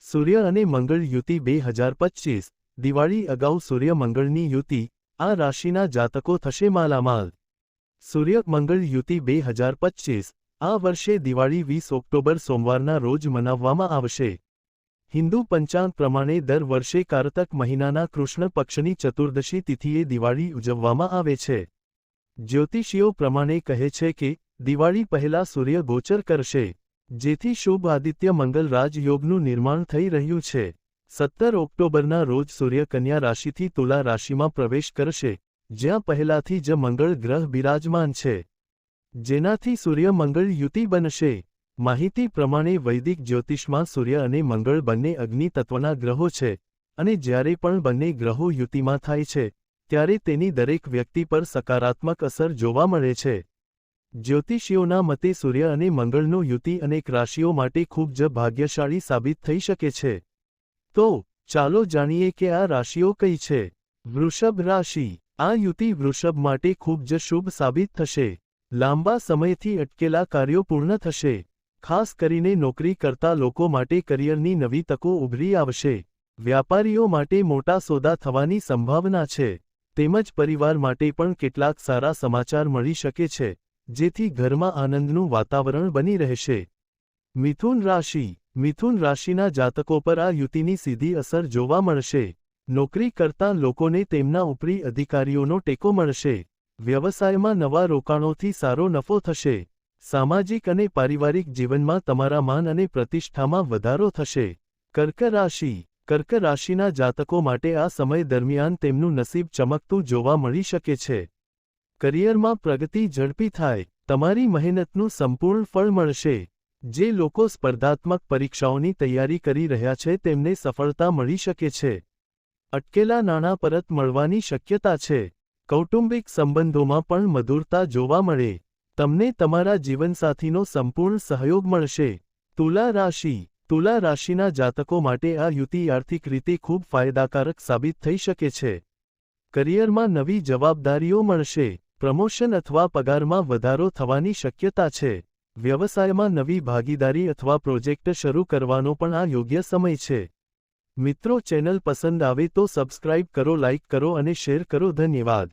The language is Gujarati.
સૂર્ય અને મંગળ યુતિ બે હજાર પચીસ, દિવાળી અગાઉ સૂર્ય મંગળની યુતિ, આ રાશિના જાતકો થશે માલામાલ. સૂર્ય મંગળ યુતિ બે હજાર પચીસ, આ વર્ષે દિવાળી વીસ ઓક્ટોબર સોમવારના રોજ મનાવવામાં આવશે. હિન્દુ પંચાંગ પ્રમાણે દર વર્ષે કારતક મહિનાના કૃષ્ણ પક્ષની ચતુર્દશી તિથિએ દિવાળી ઉજવવામાં આવે છે. જ્યોતિષીઓ પ્રમાણે કહે છે કે દિવાળી પહેલા સૂર્ય ગોચર કરશે. જેથી શુભ આદિત્ય મંગલ રાજયોગનું નિર્માણ થઈ રહ્યું છે. સત્તર ઓક્ટોબરના રોજ સૂર્ય કન્યા રાશિથી તુલા રાશિમાં પ્રવેશ કરશે, જ્યાં પહેલાથી જ મંગળ ગ્રહ બિરાજમાન છે. જેનાથી સૂર્ય મંગળ યુતિ બનશે. માહિતી પ્રમાણે વૈદિક જ્યોતિષમાં સૂર્ય અને મંગળ બંને અગ્નિ તત્વના ગ્રહો છે, અને જ્યારે પણ બંને ગ્રહો યુતિમાં થાય છે, ત્યારે તેની દરેક વ્યક્તિ પર સકારાત્મક અસર જોવા મળે છે. જ્યોતિષીઓના મતે સૂર્ય અને મંગળનો યુતિ અનેક રાશિઓ માટે ખૂબ જ ભાગ્યશાળી સાબિત થઈ શકે છે. તો, ચાલો જાણીએ કે આ રાશિઓ કઈ છે. વૃષભ રાશિ. આ યુતિ વૃષભ માટે ખૂબ જ શુભ સાબિત થશે. લાંબા સમયથી અટકેલા કાર્યો પૂર્ણ થશે. ખાસ કરીને નોકરી કરતા લોકો માટે કરિયરની નવી તકો ઉભરી આવશે. વ્યાપારીઓ માટે મોટા સોદા થવાની સંભાવના છે. તેમજ પરિવાર માટે પણ કેટલાક સારા સમાચાર મળી શકે છે. જેથી ઘરમાં આનંદનું વાતાવરણ બની રહેશે. મિથુન રાશિ. મિથુન રાશિના જાતકો પર આ યુતિની સીધી અસર જોવા મળશે. નોકરી કરતા લોકોને તેમના ઉપરી અધિકારીઓનો ટેકો મળશે. વ્યવસાયમાં નવા રોકાણોથી સારો નફો થશે. સામાજિક અને પારિવારિક જીવનમાં તમારા માન અને પ્રતિષ્ઠામાં વધારો થશે. કર્ક રાશિ. કર્ક રાશિના જાતકો માટે આ સમય દરમિયાન તેમનું નસીબ ચમકતું જોવા મળી શકે છે. કરિયરમાં પ્રગતિ ઝડપી થાય, તમારી મહેનતનું સંપૂર્ણ ફળ મળશે. જે લોકો સ્પર્ધાત્મક પરીક્ષાઓની તૈયારી કરી રહ્યા છે તેમને સફળતા મળી શકે છે. અટકેલા નાણાં પરત મળવાની શક્યતા છે. કૌટુંબિક સંબંધોમાં પણ મધુરતા જોવા મળે. તમને તમારા જીવનસાથીનો સંપૂર્ણ સહયોગ મળશે. તુલા રાશિ. તુલા રાશિના જાતકો માટે આ યુતિ આર્થિક રીતે ખૂબ ફાયદાકારક સાબિત થઈ શકે છે. કરિયરમાં નવી જવાબદારીઓ મળશે. પ્રમોશન અથવા પગારમાં વધારો થવાની શક્યતા છે. વ્યવસાયમાં નવી ભાગીદારી અથવા પ્રોજેક્ટ શરૂ કરવાનો પણ આ યોગ્ય સમય છે. મિત્રો, ચેનલ પસંદ આવે તો સબસ્ક્રાઇબ કરો, લાઇક કરો અને શેર કરો. ધન્યવાદ.